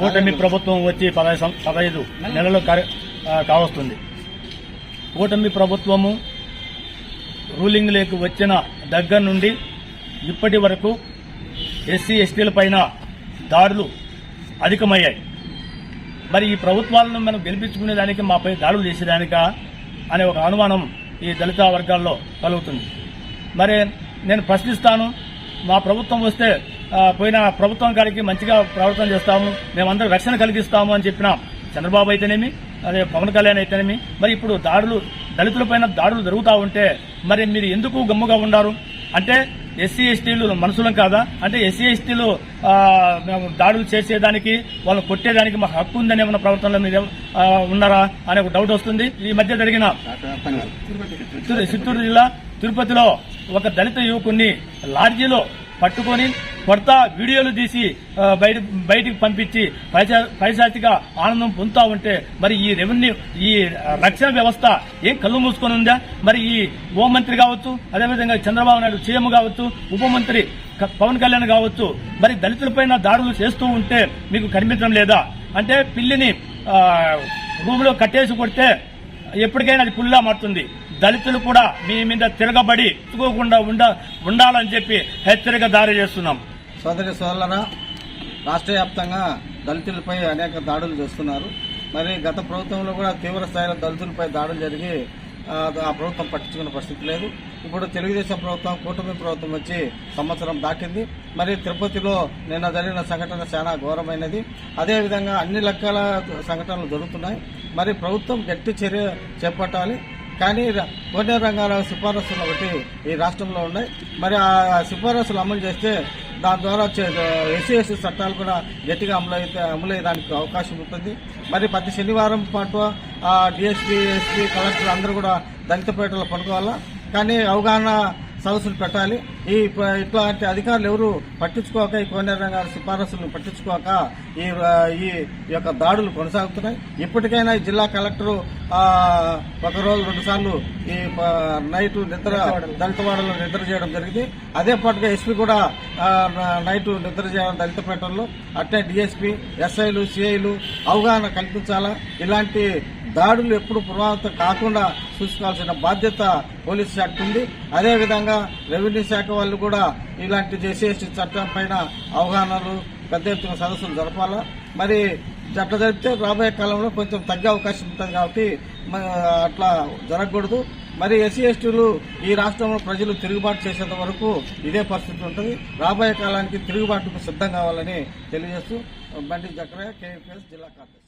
కూటమి ప్రభుత్వం వచ్చి పదహైదు పదహైదు నెలలు కావస్తుంది. కూటమి ప్రభుత్వము రూలింగ్లోకి వచ్చిన దగ్గర నుండి ఇప్పటి వరకు ఎస్సీ ఎస్టీల పైన దాడులు అధికమయ్యాయి. మరి ఈ ప్రభుత్వాలను మనం గెలిపించుకునేదానికి మాపై దాడులు చేసేదానిక అనే ఒక అనుమానం ఈ దళిత వర్గాల్లో కలుగుతుంది. మరి నేను ప్రశ్నిస్తాను మా ప్రభుత్వం వస్తే పోయిన ప్రభుత్వం కాడికి మంచిగా ప్రవర్తన చేస్తాము. మేమందరం రక్షణ కలిగిస్తాము అని చెప్పిన చంద్రబాబు అయితేనేమి అదే పవన్ కళ్యాణ్ అయితేనేమి మరి ఇప్పుడు దాడులు దళితులపైన దాడులు జరుగుతూ ఉంటే మరి మీరు ఎందుకు గమ్ముగా ఉన్నారు అంటే ఎస్సీ ఎస్టీలు మనుషులం కాదా? అంటే ఎస్సీ ఎస్టీలు మేము దాడులు చేసేదానికి వాళ్ళని కొట్టేదానికి మాకు హక్కు ఉందని ఏమన్నా ప్రవర్తనలో మీరు ఉన్నారా? అనే ఒక డౌట్ వస్తుంది. ఈ మధ్య జరిగిన చిత్తూరు చిత్తూరు జిల్లా తిరుపతిలో ఒక దళిత యువకుణ్ణి లాడ్జీలో పట్టుకొని కొడతా వీడియోలు తీసి బయట బయటికి పంపించి పైసా ఆనందం పొందుతా ఉంటే మరి ఈ రెవెన్యూ ఈ రక్షణ వ్యవస్థ ఏం కళ్ళు మూసుకొని ఉందా? మరి ఈ హోంమంత్రి కావచ్చు అదేవిధంగా చంద్రబాబు నాయుడు సీఎం కావచ్చు ఉప మంత్రి పవన్ కళ్యాణ్ కావచ్చు మరి దళితులపైన దాడులు చేస్తూ ఉంటే మీకు కనిపించడం లేదా? అంటే పిల్లిని ఆ, కట్టేసి కొడితే ఎప్పటికైనా అది పుల్లా మారుతుంది. దళితులు కూడా మీ మీద తిరగబడి ఉండ ఉండాలని చెప్పి హెచ్చరిక దారి చేస్తున్నాం. సోదరి సోదరులరా రాష్ట్ర వ్యాప్తంగా దళితులపై అనేక దాడులు చేస్తున్నారు. మరి గత ప్రభుత్వంలో కూడా తీవ్ర స్థాయిలో దళితులపై దాడులు జరిగి ఆ, ఆ ప్రభుత్వం పట్టించుకున్న పరిస్థితి లేదు. ఇప్పుడు తెలుగుదేశం ప్రభుత్వం కూటమి ప్రభుత్వం వచ్చి సంవత్సరం దాటింది. మరి తిరుపతిలో నిన్న జరిగిన సంఘటన చాలా ఘోరమైనది. అదేవిధంగా అన్ని లెక్కల సంఘటనలు జరుగుతున్నాయి. మరి ప్రభుత్వం గట్టి చర్య చేపట్టాలి. కానీ ర- రంగాల సిఫారసులు ఒకటి ఈ రాష్ట్రంలో ఉన్నాయి. మరి ఆ సిఫారసులు అమలు చేస్తే దాని ద్వారా ఎస్సీ చట్టాలు కూడా గట్టిగా అమలైతే అమలయ్యేదానికి అవకాశం ఉంటుంది. మరి ప్రతి శనివారం పాటు డిఎస్పీ ఎస్పీ కలెక్టర్ అందరూ కూడా దళితపేటలో పనుకోవాలా కానీ అవగాహన సదస్సులు పెట్టాలి. ఈ ఇట్లాంటి అధికారులు ఎవరు పట్టించుకోక ఈ కోనేరు రంగాల సిఫారసులను పట్టించుకోక ఈ ఈ యొక్క దాడులు కొనసాగుతున్నాయి. ఇప్పటికైనా ఈ జిల్లా కలెక్టర్ ఆ, ఒక రోజు రెండు సార్లు ఈ నైట్ నిద్ర దళితవాడలో. నిద్ర చేయడం జరిగింది. అదే పాటుగా ఎస్పీ కూడా నైట్ నిద్ర చేయడం దళితపేటల్లో. అట్లే డిఎస్పీ ఎస్ఐలు సిఐలు అవగాహన కల్పించాలా? ఇలాంటి దాడులు ఎప్పుడు పునరావృతం కాకుండా చూసుకోవాల్సిన బాధ్యత పోలీస్ శాఖ ఉంది అదేవిధంగా రెవెన్యూ శాఖ వాళ్ళు కూడా ఇలాంటి జేసీఎస్టీ చట్టం పైన అవగాహనలు పెద్ద ఎత్తున సదస్సులు జరపాలా? మరి అట్లా జరిపితే రాబోయే కాలంలో కొంచెం తగ్గే అవకాశం ఉంటుంది కాబట్టి అట్లా జరగకూడదు. మరి ఎస్సీ ఎస్టీలు ఈ రాష్ట్రంలో ప్రజలు తిరుగుబాటు చేసేంత వరకు ఇదే పరిస్థితి ఉంటుంది. రాబోయే కాలానికి తిరుగుబాటుకు సిద్ధం కావాలని తెలియజేస్తూ బండి జక్రయ్య కేఎఫ్ఎస్ జిల్లా కార్యదర్శి.